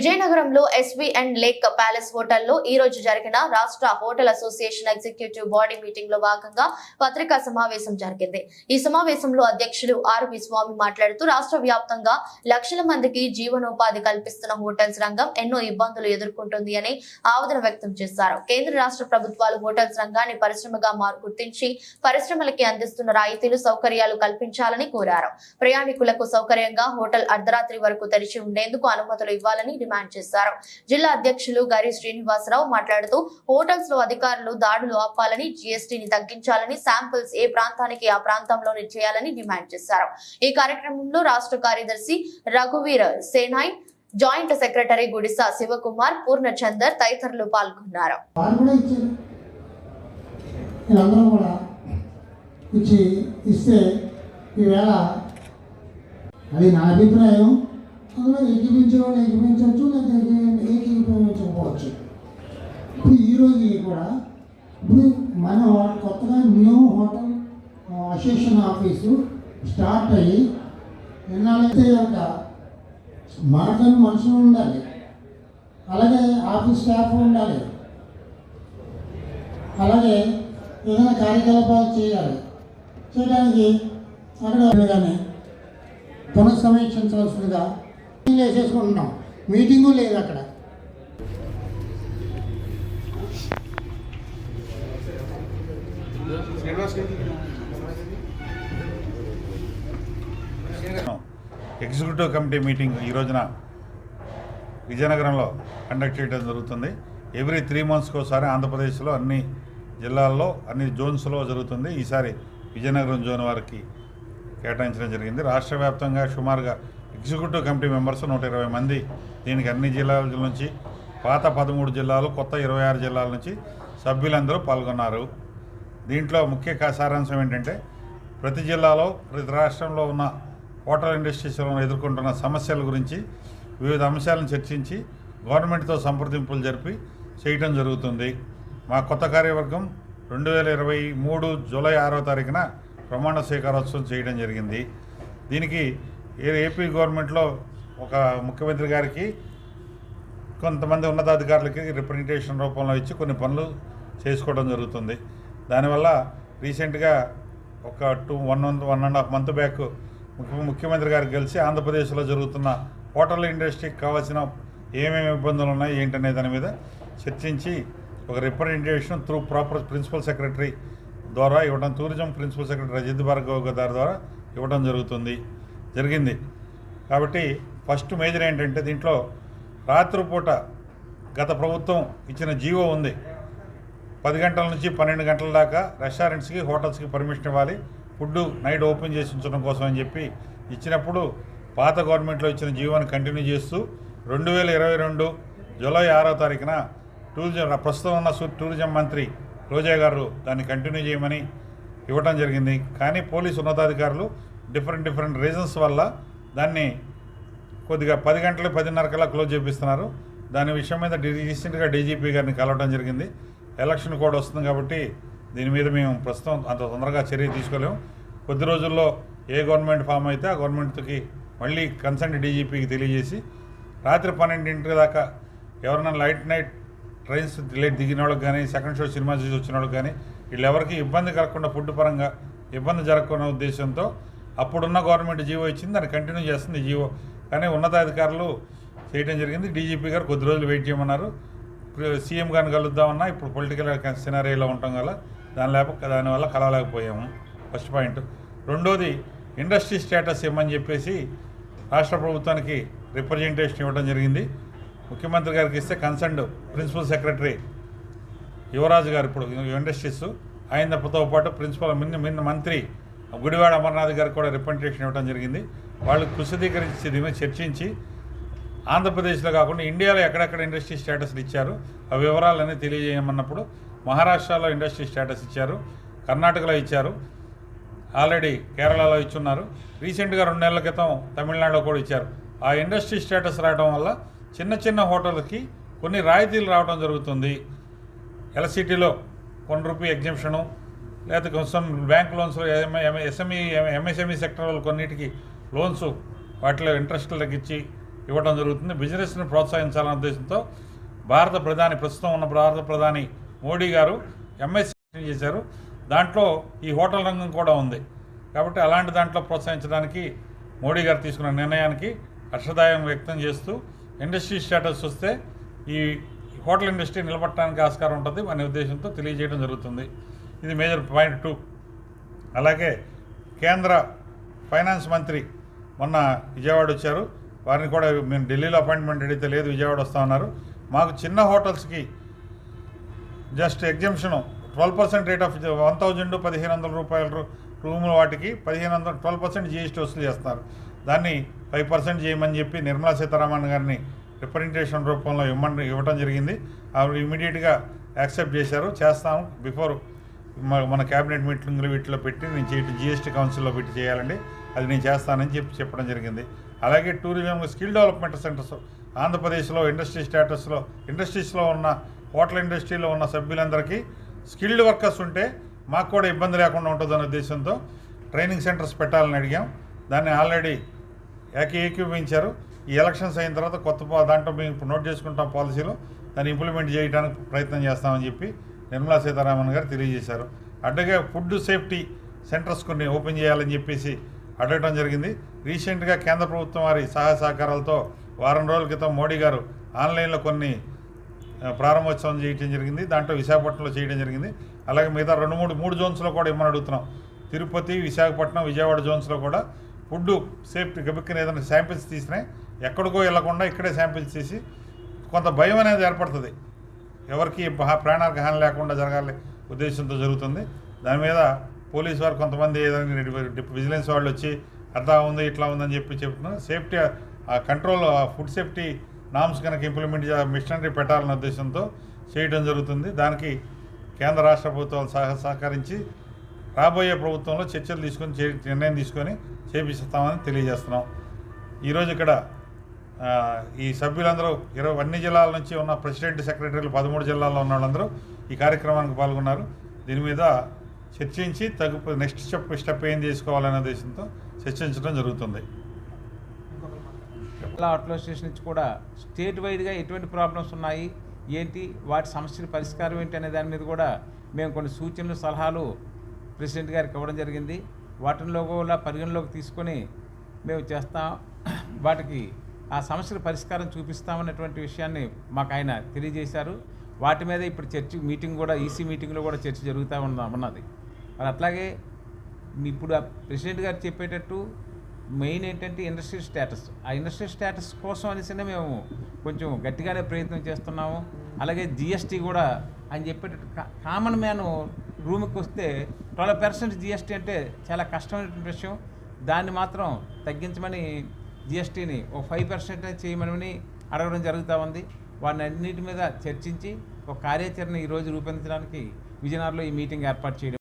విజయనగరంలో SV and lake palace హోటల్లో ఈ రోజు జరిగిన రాష్ట్ర హోటల్ అసోసియేషన్ ఎగ్జిక్యూటివ్ బాడీ మీటింగ్లో భాగంగా పత్రికా సమావేశం జరిగింది. ఈ సమావేశంలో అధ్యక్షులు ఆర్వి స్వామి మాట్లాడుతూ రాష్ట్ర వ్యాప్తంగా లక్షల మందికి జీవనోపాధి కల్పిస్తున్న హోటల్స్ రంగం ఎన్నో ఇబ్బందులు ఎదుర్కొంటుంది అని ఆవేదన వ్యక్తం చేశారు. కేంద్ర రాష్ట్ర ప్రభుత్వాలు హోటల్స్ రంగాన్ని పరిశ్రమగా మారు గుర్తించి పరిశ్రమలకి అందిస్తున్న రాయితీలు సౌకర్యాలు కల్పించాలని కోరారు. ప్రయాణికులకు సౌకర్యంగా హోటల్ అర్ధరాత్రి వరకు తెరిచి ఉండేందుకు అనుమతులు ఇవ్వాలని డిమాండ్ చేశారు. జిల్లా అధ్యక్షులు గరి శ్రీనివాసరావు మాట్లాడుతూ హోటల్స్లో అధికారులు దాడులు ఆపాలని జీఎస్టీని తగ్గించాలని శాంపిల్స్ ఏ ప్రాంతానికి ఆ ప్రాంతంలోనే చేయాలని డిమాండ్ చేశారు. ఈ కార్యక్రమంలో రాష్ట్ర కార్యదర్శి రఘువీర్ సేనాయ్ జాయింట్ సెక్రటరీ గుడిసా శివకుమార్ పూర్ణచందర్ తదితరులు పాల్గొన్నారు. వీళ్ళందరూ కూడా ఇచ్చి ఇస్తే ఈవేళ అది నా అభిప్రాయం. అందులో ఏకీపించే వాళ్ళు ఏకీపించవచ్చు లేదా ఏకీపించకపోవచ్చు ఇప్పుడు ఈరోజు కూడా ఇప్పుడు మన కొత్తగా new hotel association office start అయ్యి ఎన్నాళ్ళైతే ఒక మాటలు మనుషులు ఉండాలి. అలాగే ఆఫీస్ స్టాఫ్ ఉండాలి. అలాగే ఏదైనా కార్యకలాపాలు చేయాలి. చేయడానికి అక్కడ కానీ పునఃసమీక్షించవలసిందిగా చేసేసుకుంటున్నాం. మీటింగు లేదు అక్కడ. ఎగ్జిక్యూటివ్ కమిటీ మీటింగ్ ఈ రోజున విజయనగరంలో కండక్ట్ చేయడం జరుగుతుంది. ఎవ్రీ త్రీ మంత్స్కి ఒకసారి ఆంధ్రప్రదేశ్లో అన్ని జిల్లాల్లో అన్ని జోన్స్లో జరుగుతుంది. ఈసారి విజయనగరం జోన్ వారికి కేటాయించడం జరిగింది. రాష్ట్ర వ్యాప్తంగా సుమారుగా ఎగ్జిక్యూటివ్ కమిటీ మెంబర్స్ నూట ఇరవై మంది. దీనికి అన్ని జిల్లాల నుంచి పాత పదమూడు జిల్లాలు కొత్త ఇరవై ఆరు జిల్లాల నుంచి సభ్యులందరూ పాల్గొన్నారు. దీంట్లో ముఖ్య సారాంశం ఏంటంటే ప్రతి జిల్లాలో ప్రతి రాష్ట్రంలో ఉన్న హోటల్ ఇండస్ట్రీస్లో ఎదుర్కొంటున్న సమస్యల గురించి వివిధ అంశాలను చర్చించి గవర్నమెంట్తో సంప్రదింపులు జరిపి చేయటం జరుగుతుంది. మా కొత్త కార్యవర్గం రెండు వేల ఇరవై మూడు జూలై ఆరో తారీఖున ప్రమాణ స్వీకారోత్సవం చేయడం జరిగింది. దీనికి ఏ- ఏపీ గవర్నమెంట్లో ఒక ముఖ్యమంత్రి గారికి కొంతమంది ఉన్నతాధికారులకి రిప్రజెంటేషన్ రూపంలో ఇచ్చి కొన్ని పనులు చేసుకోవడం జరుగుతుంది. దానివల్ల రీసెంట్గా ఒక two one one and half month back ముఖ్యమంత్రి గారికి కలిసి ఆంధ్రప్రదేశ్లో జరుగుతున్న హోటల్ ఇండస్ట్రీకి కావాల్సిన ఏమేమి ఇబ్బందులు ఉన్నాయి ఏంటనే దాని మీద చర్చించి ఒక representation through proper principal secretary ద్వారా ఇవ్వడం tourism principal secretary Rajat Bhargav గారి ద్వారా ఇవ్వడం జరుగుతుంది. జరిగింది. కాబట్టి ఫస్ట్ మేజర్ ఏంటంటే దీంట్లో రాత్రిపూట గత ప్రభుత్వం ఇచ్చిన జీవో ఉంది. పది గంటల నుంచి పన్నెండు గంటల దాకా రెస్టారెంట్స్కి హోటల్స్కి పర్మిషన్ ఇవ్వాలి. ఫుడ్ నైట్ ఓపెన్ చేసి ఉంచడం కోసం అని చెప్పి ఇచ్చినప్పుడు పాత గవర్నమెంట్లో ఇచ్చిన జీవోని కంటిన్యూ చేస్తూ రెండు వేల ఇరవై రెండు జూలై ఆరో తారీఖున టూరిజం ప్రస్తుతం ఉన్న టూరిజం మంత్రి రోజా గారు దాన్ని కంటిన్యూ చేయమని ఇవ్వటం జరిగింది. కానీ పోలీసు ఉన్నతాధికారులు డిఫరెంట్ డిఫరెంట్ రీజన్స్ వల్ల దాన్ని కొద్దిగా పది గంటలు పదిన్నర కల్లా క్లోజ్ చేపిస్తున్నారు. దాని విషయం మీద రీసెంట్గా డీజీపీ గారిని కలవడం జరిగింది. ఎలక్షన్ కోడ్ వస్తుంది కాబట్టి దీని మీద మేము ప్రస్తుతం అంత తొందరగా చర్య తీసుకోలేము. కొద్ది రోజుల్లో ఏ గవర్నమెంట్ ఫామ్ అయితే ఆ గవర్నమెంట్కి మళ్ళీ కన్సర్న్ డీజీపీకి తెలియజేసి రాత్రి పన్నెండింటి దాకా ఎవరైనా లైట్ నైట్ ట్రైన్స్ లేట్ దిగిన వాళ్ళకి కానీ సెకండ్ షో సినిమా చూసి వచ్చిన వాళ్ళకి కానీ వీళ్ళెవరికి ఇబ్బంది కలగకుండా ఫుడ్ పరంగా ఇబ్బంది జరగకున్న ఉద్దేశంతో అప్పుడున్న గవర్నమెంట్ జీవో ఇచ్చింది దాన్ని కంటిన్యూ చేస్తుంది జీవో. కానీ ఉన్నతాధికారులు చేయడం జరిగింది. డీజీపీ గారు కొద్ది రోజులు వెయిట్ చేయమన్నారు. సీఎం గారిని కలుద్దామన్నా ఇప్పుడు పొలిటికల్ సినారీలో ఉండటం వల్ల దాని లేక దానివల్ల కలవలేకపోయాము. First point. రెండోది ఇండస్ట్రీ స్టేటస్ ఇవ్వమని చెప్పేసి రాష్ట్ర ప్రభుత్వానికి రిప్రజెంటేషన్ ఇవ్వడం జరిగింది. ముఖ్యమంత్రి గారికి ఇస్తే కన్సర్న్డ్ ప్రిన్సిపల్ సెక్రటరీ యువరాజు గారు ఇప్పుడు ఇండస్ట్రీస్. ఆయనతో పాటు ప్రిన్సిపల్ మిన్న మిన్న మంత్రి గుడివాడ అమర్నాథ్ గారికి కూడా రిప్రజెంటేషన్ ఇవ్వడం జరిగింది. వాళ్ళు కృషిదీకరించి దీని మీద చర్చించి ఆంధ్రప్రదేశ్లో కాకుండా ఇండియాలో ఎక్కడెక్కడ ఇండస్ట్రీ స్టేటస్లు ఇచ్చారు ఆ వివరాలన్నీ తెలియజేయమన్నప్పుడు మహారాష్ట్రలో ఇండస్ట్రీ స్టేటస్ ఇచ్చారు కర్ణాటకలో ఇచ్చారు ఆల్రెడీ కేరళలో ఇచ్చున్నారు. రీసెంట్గా రెండు నెలల క్రితం తమిళనాడులో కూడా ఇచ్చారు. ఆ ఇండస్ట్రీ స్టేటస్ రావడం వల్ల చిన్న చిన్న హోటల్కి కొన్ని రాయితీలు రావడం జరుగుతుంది. ఎలసిటీలో వన్ రూపీ ఎగ్జిబిషను లేకపోతే కొంచెం bank loans SME MSME sector వాళ్ళు కొన్నిటికి లోన్స్ వాటిలో ఇంట్రెస్ట్ తగ్గించి ఇవ్వడం జరుగుతుంది. బిజినెస్ని ప్రోత్సహించాలనే ఉద్దేశంతో భారత ప్రధాని ప్రస్తుతం ఉన్న భారత ప్రధాని మోడీ గారు ఎంఎస్సీ చేశారు. దాంట్లో ఈ హోటల్ రంగం కూడా ఉంది. కాబట్టి అలాంటి దాంట్లో ప్రోత్సహించడానికి మోడీ గారు తీసుకున్న నిర్ణయానికి హర్షదాయం వ్యక్తం చేస్తూ ఇండస్ట్రీ స్టేటస్ వస్తే ఈ హోటల్ ఇండస్ట్రీ నిలబడటానికి ఆస్కారం ఉంటుంది అనే ఉద్దేశంతో తెలియజేయడం జరుగుతుంది. ఇది మేజర్ పాయింట్ టూ. అలాగే కేంద్ర ఫైనాన్స్ మంత్రి మొన్న విజయవాడ వచ్చారు. వారిని కూడా మేము ఢిల్లీలో అపాయింట్మెంట్ అడిగితే లేదు విజయవాడ వస్తా ఉన్నారు. మాకు చిన్న హోటల్స్కి just exhibition twelve percent rate of one thousand పదిహేను వందల రూపాయల రూములు వాటికి పదిహేను వందల ట్వెల్వ్ పర్సెంట్ జీఎస్టీ వసూలు చేస్తున్నారు దాన్ని ఫైవ్ పర్సెంట్ చేయమని చెప్పి నిర్మలా సీతారామన్ గారిని రిప్రజెంటేషన్ రూపంలో ఇవ్వమని ఇవ్వడం జరిగింది. ఆవిడ ఇమీడియట్గా యాక్సెప్ట్ చేశారు. చేస్తాము. బిఫోర్ మన క్యాబినెట్ మీటింగ్లు వీటిలో పెట్టి నేను చేయటం జిఎస్టీ కౌన్సిల్లో పెట్టి చేయాలండి. అది నేను చేస్తానని చెప్పి చెప్పడం జరిగింది. అలాగే టూరిజం స్కిల్ డెవలప్మెంట్ సెంటర్స్ ఆంధ్రప్రదేశ్లో ఇండస్ట్రీ స్టేటస్లో ఇండస్ట్రీస్లో ఉన్న హోటల్ ఇండస్ట్రీలో ఉన్న సభ్యులందరికీ స్కిల్డ్ వర్కర్స్ ఉంటే మాకు కూడా ఇబ్బంది లేకుండా ఉంటుందనే ఉద్దేశంతో ట్రైనింగ్ సెంటర్స్ పెట్టాలని అడిగాం. దాన్ని ఆల్రెడీ ఏకీ ఏకీపించారు ఈ ఎలక్షన్స్ అయిన తర్వాత కొత్త దాంట్లో మేము ఇప్పుడు నోట్ చేసుకుంటాం పాలసీలో. దాన్ని ఇంప్లిమెంట్ చేయడానికి ప్రయత్నం చేస్తామని చెప్పి నిర్మలా సీతారామన్ గారు తెలియజేశారు. అడ్డగా ఫుడ్ సేఫ్టీ సెంటర్స్ కొన్ని ఓపెన్ చేయాలని చెప్పేసి అడగడం జరిగింది. రీసెంట్గా కేంద్ర ప్రభుత్వం వారి సహాయ సహకారాలతో వారం రోజుల క్రితం మోడీ గారు ఆన్లైన్లో కొన్ని ప్రారంభోత్సవం చేయడం జరిగింది. దాంట్లో విశాఖపట్నంలో చేయడం జరిగింది. అలాగే మిగతా రెండు మూడు మూడు జోన్స్లో కూడా ఇమ్మని అడుగుతున్నాం. తిరుపతి విశాఖపట్నం విజయవాడ జోన్స్లో కూడా ఫుడ్ సేఫ్టీ గబిక్కిన ఏదైనా శాంపిల్స్ తీసినాయి ఎక్కడికో వెళ్ళకుండా ఇక్కడే శాంపిల్స్ తీసి కొంత భయం అనేది ఏర్పడుతుంది. ఎవరికి బహ- లేకుండా జరగాలి ఉద్దేశంతో జరుగుతుంది. దాని మీద పోలీస్ వారు కొంతమంది ఏదైనా విజిలెన్స్ వాళ్ళు వచ్చి అర్థం ఉంది ఇట్లా ఉందని చెప్పి చెప్తున్నారు. సేఫ్టీ ఆ కంట్రోల్ ఆ ఫుడ్ సేఫ్టీ నామ్స్ కనుక ఇంప్లిమెంట్ మిషనరీ పెట్టాలనే ఉద్దేశంతో చేయడం జరుగుతుంది. దానికి కేంద్ర రాష్ట్ర ప్రభుత్వాలు సహ సహకరించి రాబోయే ప్రభుత్వంలో చర్చలు తీసుకొని చే నిర్ణయం తీసుకొని చేపిస్తామని తెలియజేస్తున్నాం. ఈరోజు ఇక్కడ ఈ సభ్యులందరూ ఇరవై అన్ని జిల్లాల నుంచి ఉన్న ప్రెసిడెంట్ సెక్రటరీలు పదమూడు జిల్లాల్లో ఉన్న వాళ్ళందరూ ఈ కార్యక్రమానికి పాల్గొన్నారు. దీని మీద చర్చించి తగు నెక్స్ట్ స్టెప్ స్టెప్ ఏం చేసుకోవాలనే ఉద్దేశంతో చర్చించడం జరుగుతుంది. జిల్లా అవుట్లో స్టేషన్ నుంచి కూడా స్టేట్ వైడ్గా ఎటువంటి ప్రాబ్లమ్స్ ఉన్నాయి? ఏంటి? వాటి సమస్యల పరిష్కారం ఏంటి అనే దాని మీద కూడా మేము కొన్ని సూచనలు సలహాలు ప్రెసిడెంట్ గారికి ఇవ్వడం జరిగింది. వాటిలో కూడా పరిగణలోకి తీసుకొని మేము చేస్తాం. వాటికి ఆ సమస్యలు పరిష్కారం చూపిస్తామన్నటువంటి విషయాన్ని మాకు ఆయన తెలియజేశారు. వాటి మీద ఇప్పుడు చర్చ మీటింగ్ కూడా ఈసీ మీటింగ్లో కూడా చర్చ జరుగుతూ ఉన్నది. మరి అట్లాగే ఇప్పుడు ఆ ప్రెసిడెంట్ గారు చెప్పేటట్టు మెయిన్ ఏంటంటే ఇండస్ట్రీ స్టేటస్. ఆ ఇండస్ట్రీ స్టేటస్ కోసం అనేసి మేము కొంచెం గట్టిగానే ప్రయత్నం చేస్తున్నాము. అలాగే జిఎస్టీ కూడా అని చెప్పేటట్టు కామన్ మ్యాన్ రూమ్కి వస్తే ట్వెల్వ్ పర్సెంట్ జిఎస్టీ అంటే చాలా కష్టమైనటువంటి విషయం. దాన్ని మాత్రం తగ్గించమని జిఎస్టీని ఒక ఫైవ్ పర్సెంట్ చేయమని అడగడం జరుగుతూ ఉంది. వాటిని అన్నిటి మీద చర్చించి ఒక కార్యాచరణ ఈరోజు రూపొందించడానికి విజయనగరంలో ఈ మీటింగ్ ఏర్పాటు చేయడం